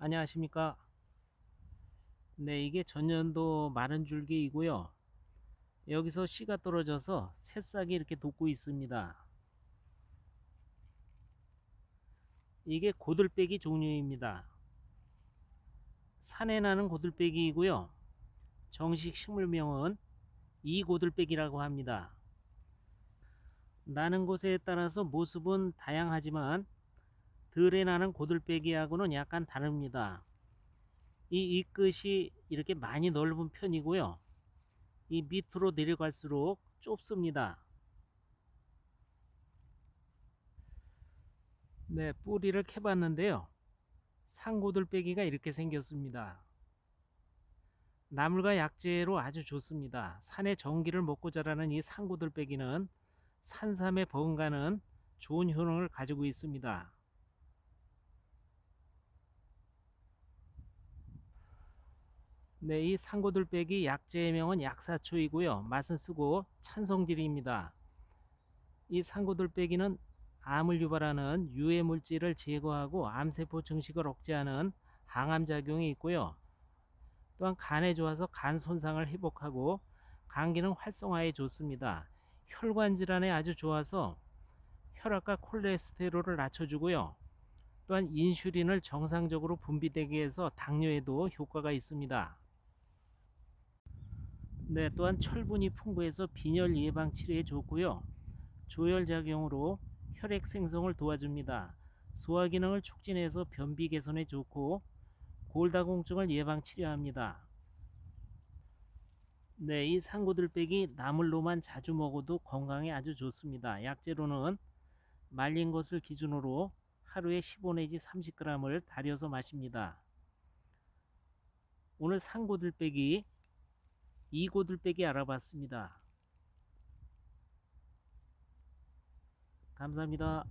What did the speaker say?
안녕하십니까? 네 이게 전년도 마른 줄기이고요. 여기서 씨가 떨어져서 새싹이 이렇게 돋고 있습니다. 이게 고들빼기 종류입니다. 산에 나는 고들빼기이고요. 정식 식물명은 이고들빼기라고 합니다. 나는 곳에 따라서 모습은 다양하지만 들에 나는 고들빼기하고는 약간 다릅니다. 이 잎끝이 이렇게 많이 넓은 편이고요. 이 밑으로 내려갈수록 좁습니다. 네, 뿌리를 캐봤는데요. 상고들빼기가 이렇게 생겼습니다. 나물과 약재로 아주 좋습니다. 산의 전기를 먹고 자라는 이 상고들빼기는 산삼에 버금가는 좋은 효능을 가지고 있습니다. 네, 이 상고들빼기 약재의 명은 약사초이고요. 맛은 쓰고 찬성질입니다. 이 상고들빼기는 암을 유발하는 유해 물질을 제거하고 암세포 증식을 억제하는 항암 작용이 있고요. 또한 간에 좋아서 간 손상을 회복하고 간 기능 활성화에 좋습니다. 혈관 질환에 아주 좋아서 혈압과 콜레스테롤을 낮춰주고요. 또한 인슐린을 정상적으로 분비되게 해서 당뇨에도 효과가 있습니다. 네, 또한 철분이 풍부해서 빈혈 예방 치료에 좋고요. 조혈 작용으로 혈액 생성을 도와줍니다. 소화 기능을 촉진해서 변비 개선에 좋고 골다공증을 예방 치료합니다. 네, 이 상고들빼기 나물로만 자주 먹어도 건강에 아주 좋습니다. 약재로는 말린 것을 기준으로 하루에 15 내지 30g을 달여서 마십니다. 오늘 상고들빼기 이고들빼기 알아봤습니다. 감사합니다.